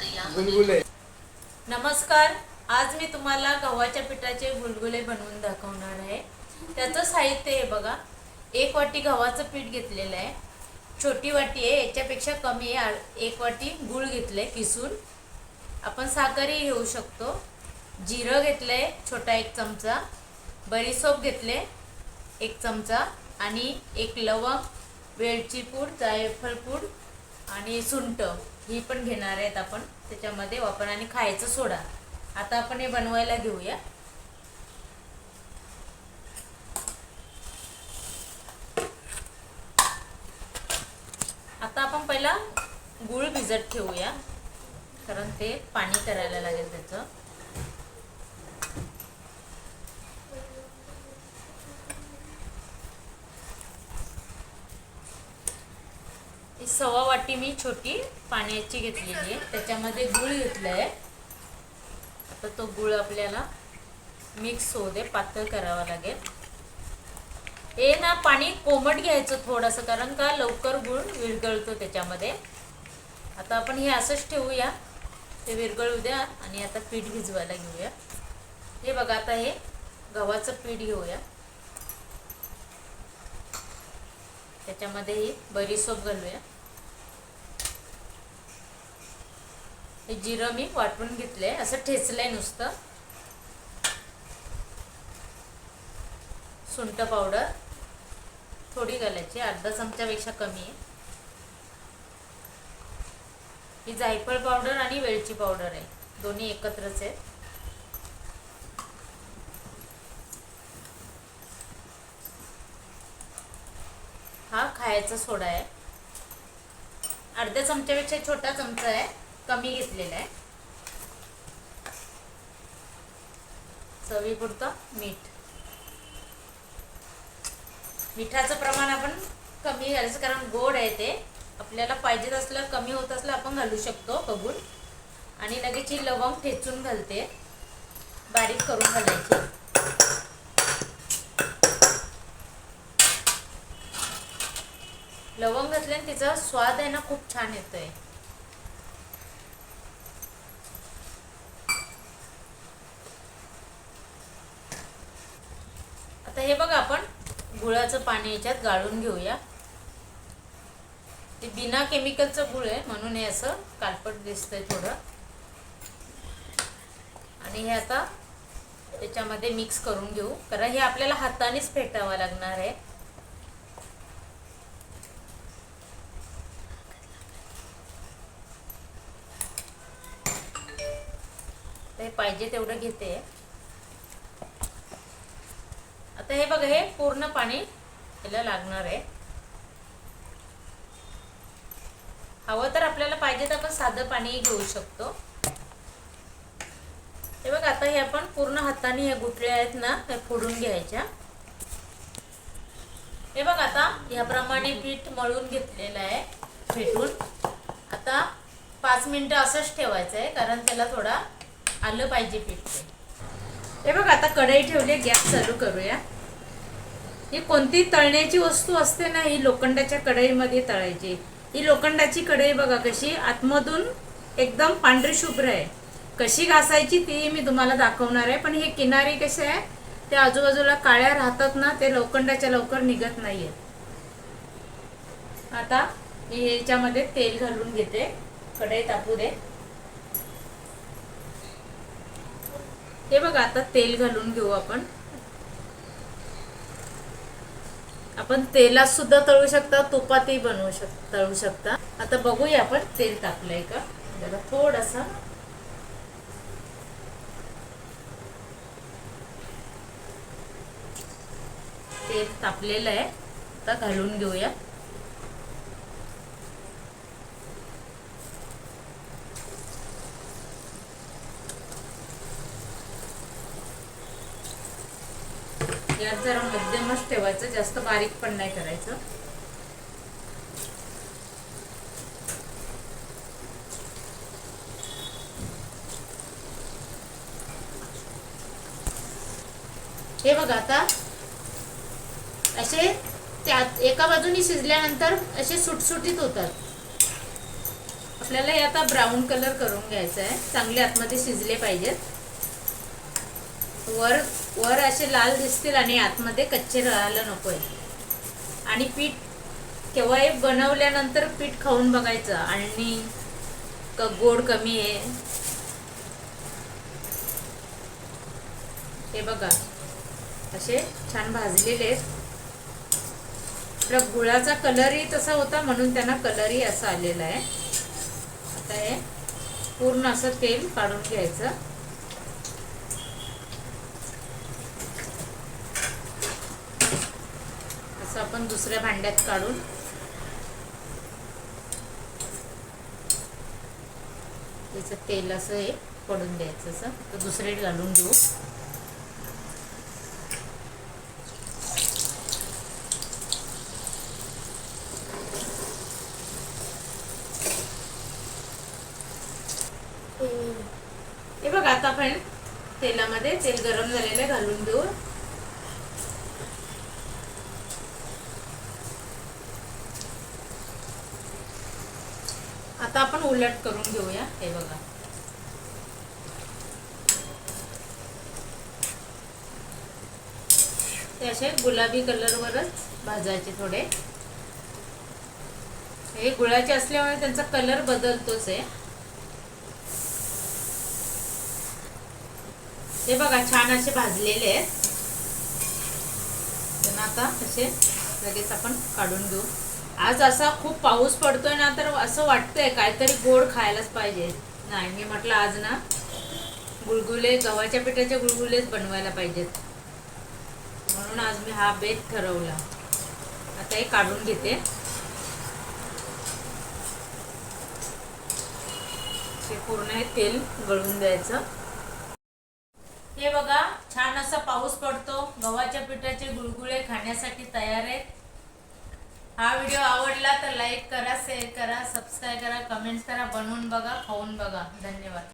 गुलगुले नमस्कार. आज मी तुम्हाला गव्हाच्या पिठाचे गुलगुले बनवून दाखवणार आहे. त्याचं साहित्य हे बघा. एक वाटी गव्हाचं पीठ घेतलेलं आहे. छोटी वाटी आहे. याच्यापेक्षा कमी आहे. एक वाटी गूळ घेतलंय किसून. आपण साखरही घेऊ शकतो. जिरं घेतलंय छोटा एक चमचा. बडीसोप घेतले एक चमचा. आणि एक लवंग वेलची पूड जायफळ पूड आणि सुंट ही पण घेणार आहेत आपण. त्याच्यामध्ये वापर आणि खायचं सोडा. आता आपण हे बनवायला घेऊया. आता आपण पहिला गूळ भिजत ठेवूया. कारण ते पाणी करायला लागेल त्याचं. सवा सव्वा वाटी मी छोटी पाण्याची घेतलेली आहे. त्याच्यामध्ये गुळ आहे आता तो गुळ आपल्याला मिक्स होऊ दे पातळ करावा लागेल. हे ना पाणी कोमट घ्यायचं थोडंसं कारण का लवकर गुळ विरघळतो त्याच्यामध्ये. आता आपण हे असंच ठेवूया. ते विरघळू द्या आणि आता पीठ भिजवायला घेऊया. हे बघा आता हे गव्हाचं पीठ घेऊया. त्याच्यामध्ये ही बरीसोप घालूया. हे जिरं मी वाटून घेतले असं ठेचलंय नुसतं. सुंठ पावडर. थोडी घालायची अर्धा चमच्यापेक्षा कमी. आहे ही जायफळ पावडर आणि वेलची पावडर आहे. दोन्ही एकत्रच आहेत हा खायचा सोडा आहे. अर्ध्या चमच्यापेक्षा छोटा चमचा आहे. कमी घेतलेला आहे. चवीपुरतं मीठ. मिठाचं प्रमाण आपण कमी घालायचं कारण गोड आहे ते. आपल्याला पाहिजे असलं कमी होत असलं आपण घालू शकतो बघून. आणि लगेच ही लवंग ठेचून घालते. बारीक करून घालायची. लवंग घातल्याने तिचा स्वाद आहे ना खूप छान येतोय. आता हे बघा आपण गुळाचं पाणी याच्यात गाळून घेऊया. ते बिना केमिकलचं गुळ आहे म्हणून हे असं कालपट दिसतंय थोडं. आणि हे आता त्याच्यामध्ये मिक्स करून घेऊ. कारण हे आपल्याला हातानेच फेटावं लागणार आहे. ते पाहिजे तेवढं घेते. आता हे बघा हे पूर्ण पाणी याला लागणार आहे. हवं तर आपल्याला पाहिजे तर आपण साधं पाणी घेऊ शकतो. हे बघ आता हे आपण पूर्ण हाताने ह्या गुठल्या आहेत ना हे फोडून घ्यायच्या. हे बघ आता ह्याप्रमाणे पीठ मळून घेतलेलं आहे फेटून. आता पाच मिनिटं असंच ठेवायचं आहे कारण त्याला थोडा आलं पाहिजे पीठ ते. हे बघ आता कढई ठेवली गॅस चालू करूया. ही कोणती तळण्याची वस्तू असते ना ही लोखंडाच्या कढईमध्ये तळायची. ही लोखंडाची कढई बघा कशी आतमधून एकदम पांढरी शुभ्र आहे. कशी घासायची ती मी तुम्हाला दाखवणार आहे पण हे किनारी कसे आहे ते आजूबाजूला काळ्या राहतात ना ते लोखंडाच्या लवकर निघत नाही आता मी याच्यामध्ये तेल घालून घेते. कढई तापू दे. हे बघा आता तेल घालून घेऊ आपण. आपण तेलात सुद्धा तळू शकता तुपातही बनवू शक तळू शकता. आता बघूया आपण तेल तापलंय का? जरा थोडासा. तेल तापलेलं आहे. आता घालून घेऊया. गॅस जरा मध्यमच ठेवायचं जास्त बारीक पण नाही करायचं. हे बघा आता. असे त्यात एका बाजूनी शिजल्यानंतर असे सुटसुटीत होतात. आपल्याला हे आता ब्राऊन कलर करून घ्यायचा आहे चांगले आतमध्ये शिजले पाहिजेत. वर वर असे लाल दिसतील आणि आतमध्ये कच्चे राहायला नकोय. आणि पीठ केव्हाही बनवल्यानंतर पीठ खाऊन बघायचं. आणि क गोड कमी आहे. हे बघा. असे छान भाजलेले आहेत. गुळाचा कलरही तसा होता म्हणून त्यांना कलरही असा आलेला आहे. आता हे पूर्ण असं तेल काढून घ्यायचं. आपण दुसऱ्या भांड्यात काढून त्याचं तेल असं हे पडून द्यायचं असं. तर दुसरे घालून घेऊ. हे बघ आता आपण तेलामध्ये तेल गरम झालेलं घालून घेऊ आता आपण उलट करून घेऊया. हे बघा. ते असे गुलाबी कलरवरच भाजायचे थोडे. हे गुळाचे असल्यामुळे त्यांचा कलर बदलतोच आहे. हे बघा छान असे भाजलेले आहेत. त्यांना आता असे लगेच आपण काढून घेऊ. आज असा खूप पाऊस पडतोय ना तर असं वाटतंय काहीतरी गोड खायलाच पाहिजे. नाही मी म्हटलं आज ना गुळगुले गव्हाच्या पिठाचे गुळगुलेच बनवायला पाहिजेत. म्हणून आज मी हा बेत ठरवला. आता हे काढून घेते. ते पूर्ण हे तेल गळून द्यायचं. हे बघा छान असा पाऊस पडतो. गव्हाच्या पिठाचे गुळगुळे खाण्यासाठी तयार आहेत. हा व्हिडिओ आवडला तर लाईक करा शेअर करा सबस्क्राईब करा कमेंट्स करा बनवून बघा खाऊन बघा. धन्यवाद.